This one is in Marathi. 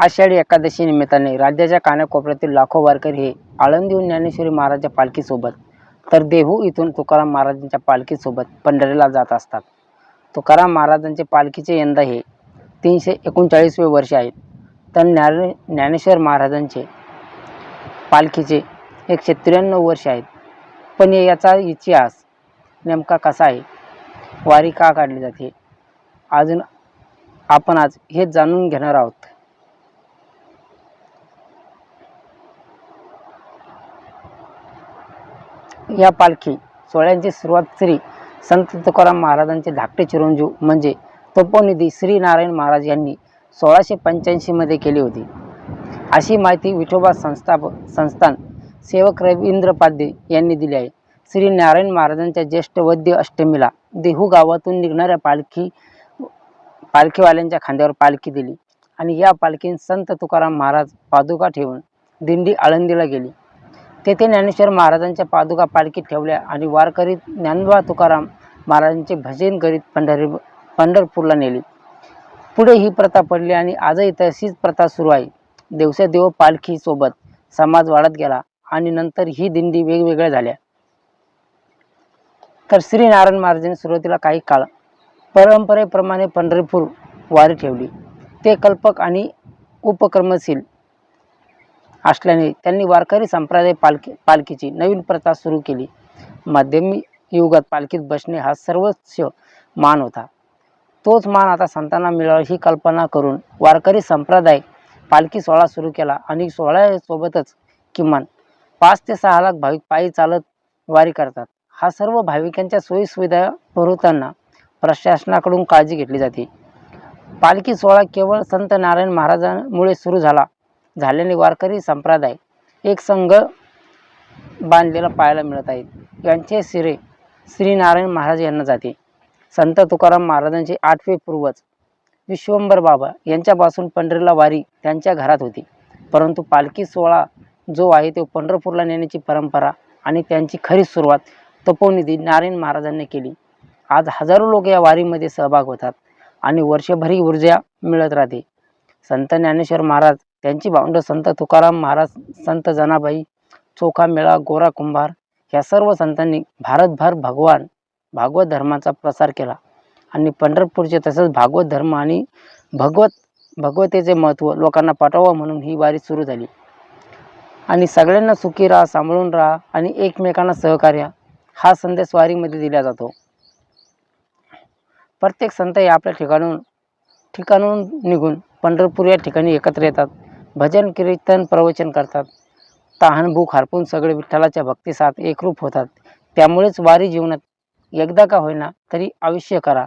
आषाढी एकादशी निमित्ताने राज्याच्या कानाकोपऱ्यातील लाखो वारकरी हे आळंदीहून ज्ञानेश्वरी महाराजच्या पालखीसोबत तर देहू इथून तुकाराम महाराजांच्या पालखीसोबत पंढरीला जात असतात. तुकाराम महाराजांचे पालखीचे यंदा हे तीनशे एकोणचाळीसवे वर्ष आहे. तर ज्ञाने ज्ञानेश्वर महाराजांचे पालखीचे एकशे त्र्याण्णव वर्ष आहेत. पण याचा इतिहास नेमका कसा आहे? वारी का काढली जाते? अजून आपण आज हे जाणून घेणार आहोत. या पालखी सोहळ्यांची सुरुवात श्री संत तुकाराम महाराजांचे धाकटे चिरंजीव म्हणजे तपोनिधी श्री नारायण महाराज यांनी सोळाशे पंच्याऐंशीमध्ये केली होती. अशी माहिती विठोबा संस्थापक संस्थान सेवक रवींद्र पाध्ये यांनी दिली आहे. श्री नारायण महाराजांच्या ज्येष्ठ वैद्य अष्टमीला देहू गावातून निघणाऱ्या पालखी पालखीवाल्यांच्या खांद्यावर पालखी दिली आणि या पालखीत संत तुकाराम महाराज पादुका ठेवून दिंडी आळंदीला गेली. तेथे ज्ञानेश्वर महाराजांच्या पादुका पालखीत ठेवल्या आणि वारकरी ज्ञानबा तुकाराम महाराजांचे भजन करीत पंढरी पंढरपूरला नेली. पुढे ही प्रथा पडली आणि आजही तशीच प्रथा सुरू आहे. दिवसेदेव पालखीसोबत समाज वाढत गेला आणि नंतर ही दिंडी वेगवेगळ्या झाल्या. तर श्री नारायण महाराजांनी सुरुवातीला काही काळ परंपरेप्रमाणे पंढरपूर वारी ठेवली. ते कल्पक आणि उपक्रमशील असल्याने त्यांनी वारकरी संप्रदाय पालखी पालखीची नवीन प्रथा सुरू केली. माध्यमिक युगात पालखीत बसणे हा सर्वोच्च मान होता. तोच मान आता संतांना मिळावा ही कल्पना करून वारकरी संप्रदाय पालखी सोहळा सुरू केला. आणि सोहळ्यासोबतच किमान पाच ते सहा लाख भाविक पायी चालत वारी करतात. हा सर्व भाविकांच्या सोयीसुविधा पुरवताना प्रशासनाकडून काळजी घेतली जाते. पालखी सोहळा केवळ संत नारायण महाराजांमुळे सुरू झाला. झाल्याने वारकरी संप्रदाय एक संघ बांधलेला पाहायला मिळत आहेत यांचे सिरे श्री नारायण महाराज यांना जाते. संत तुकाराम महाराजांचे आठवे पूर्वज विश्वंभर बाबा यांच्यापासून पंढरीला वारी त्यांच्या घरात होती. परंतु पालखी सोहळा जो आहे तो पंढरपूरला नेण्याची परंपरा आणि त्यांची खरी सुरुवात तपोनिधी नारायण महाराजांनी केली. आज हजारो लोक या वारीमध्ये सहभाग होतात आणि वर्षभरी ऊर्जा मिळत राहते. संत ज्ञानेश्वर महाराज त्यांची भावंड संत तुकाराम महाराज संत जनाबाई चोखा मेळा गोरा कुंभार या सर्व संतांनी भारतभर भगवान भागवत धर्माचा प्रसार केला. आणि पंढरपूरचे तसंच भागवत धर्म आणि भगवत भगवतेचे महत्त्व लोकांना पटावं म्हणून ही वारी सुरू झाली. आणि सगळ्यांना सुखी राहा सांभाळून राहा आणि एकमेकांना सहकार्य हा संदेश वारीमध्ये दिला जातो. प्रत्येक संत हे आपल्या ठिकाणून ठिकाणून निघून पंढरपूर या ठिकाणी एकत्र येतात. भजन कीर्तन प्रवचन करतात. तहान भूक हरपून सगळे विठ्ठलाच्या भक्तिसात एकरूप होतात. त्यामुळेच वारी जीवनात एकदा का होईना तरी आयुष्य करा.